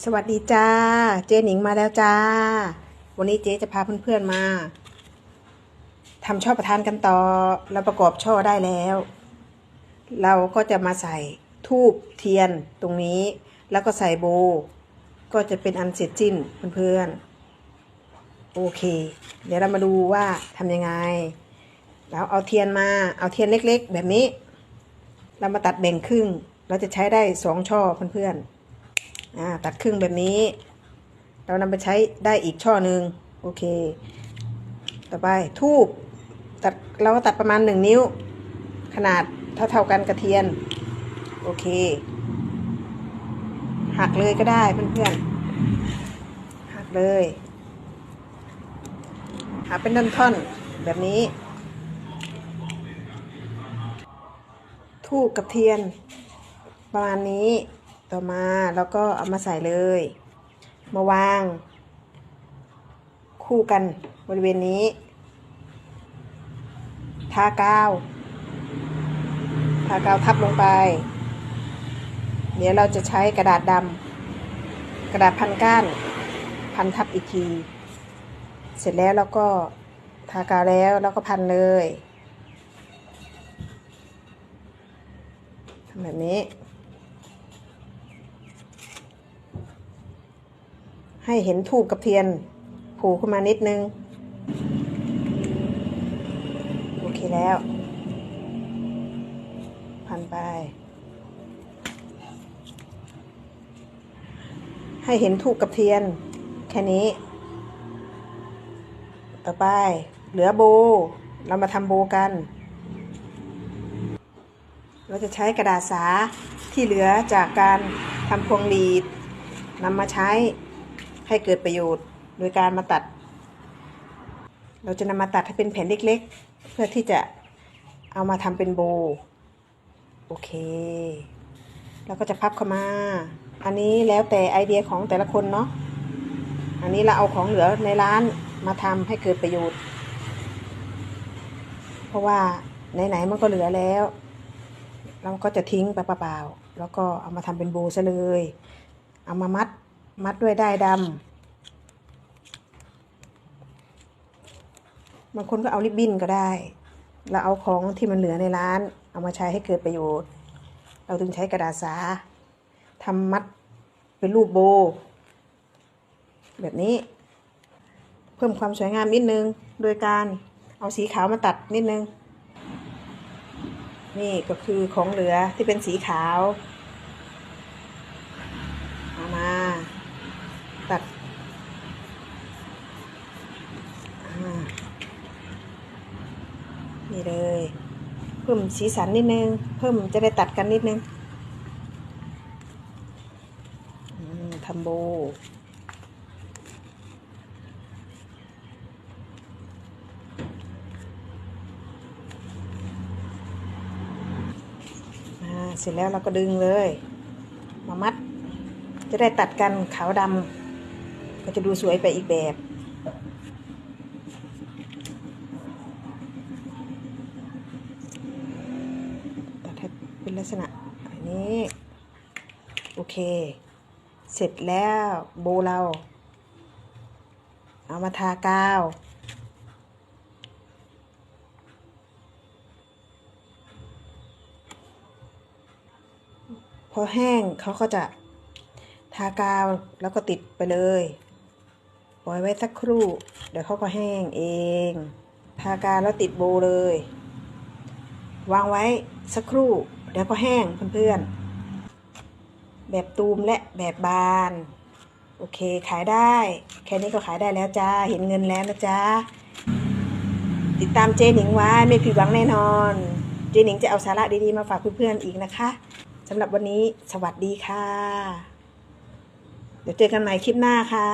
สวัสดีจ้า เจ๊หนิงมาแล้วจ้า วันนี้เจ๊จะพาเพื่อนๆมาทำช่อประทานกันต่อเราประกอบช่อได้แล้ว เราก็จะมาใส่ทูบเทียนตรงนี้ แล้วก็ใส่โบ ก็จะเป็นอันเสร็จสิ้นเพื่อนๆ โอเค เดี๋ยวเรามาดูว่าทำยังไง แล้วเอาเทียนมา เอาเทียนเล็กๆ แบบนี้ เรามาตัดแบ่งครึ่ง เราจะใช้ได้สองช่อเพื่อนๆ อ่าตัดครึ่งแบบนี้ เรานำไปใช้ได้อีกช่อหนึ่งโอเค ต่อไปทูบตัดเราก็ตัดประมาณหนึ่งนิ้ว ขนาดเท่าเท่ากันกระเทียน โอเค หักเลยก็ได้เพื่อนๆ หักเลยหักเป็นท่อนๆแบบนี้ทูบกับเทียนประมาณนี้ ต่อมาแล้วก็เอามาใส่เลย มาวาง คู่กันบริเวณนี้ ทากาว ทากาวทับลงไป เดี๋ยวเราจะใช้กระดาษดำกระดาษพันก้าน พันทับอีกที เสร็จแล้วเราก็ทากาวแล้วแล้วก็พันเลยทำแบบนี้ ให้เห็นทูบกับเทียนผล่ขึ้นมานิดนึง โอเคแล้ว พันไป ให้เห็นทูบกับเทียน แค่นี้ ต่อไป เหลือโบ เรามาทำโบกัน เราจะใช้กระดาษสาที่เหลือจากการทำพวงหลีดนำมาใช้ ให้เกิดประโยชน์ โดยการมาตัด เราจะนำมาตัดให้เป็นแผ่นเล็กๆ เพื่อที่จะเอามาทำเป็นโบ โอเคแล้วก็จะพับเข้ามา อันนี้แล้วแต่ไอเดียของแต่ละคนเนาะ อันนี้เราเอาของเหลือในร้านมาทำให้เกิดประโยชน์ เพราะว่าไหนๆมันก็เหลือแล้ว เราก็จะทิ้งไปเปล่าๆแล้วก็เอามาทำเป็นโบซะเลย เอามามัด มัดด้วยได้ายดำบางคนก็เอาริบบิ้นก็ได้ เราเอาของที่มันเหลือในร้าน เอามาใช้ให้เกิดประโยชน์ เราถึงใช้กระดาษสาทำมัดเป็นรูปโบ แบบนี้ เพิ่มความสวยงามนิดนึง โดยการเอาสีขาวมาตัดนิดนึง นี่ก็คือของเหลือที่เป็นสีขาวเอามา ตัดอ่า นี่เลย เพิ่มสีสันนิดนึง เพิ่มจะได้ตัดกันนิดนึงทำโบเสร็จแล้วเราก็ดึงเลย มามัด จะได้ตัดกันขาวดำก็จะดูสวยไปอีกแบบ ตัดให้เป็น ลักษณะแบบนี้ โอเค เสร็จแล้วโบเรา เอามาทากาวพอแห้งเขาก็จะทากาวแล้วก็ติดไปเลยปล่อยไว้สักครู่ เดี๋ยวเขาก็แห้งเอง ทากาวแล้วติดโบเลย วางไว้สักครู่ เดี๋ยวก็แห้งเพื่อนๆ แบบตูมและแบบบาน โอเคขายได้ แค่นี้ก็ขายได้แล้วจ้า เห็นเงินแล้วนะจ้า ติดตามเจหนิงไว้ไม่ผิดหวังแน่นอน เจหนิงจะเอาสาระดีๆมาฝากเพื่อนๆอีกนะคะสำหรับวันนี้สวัสดีค่ะ เดี๋ยวเจอกันใหม่คลิปหน้าค่ะ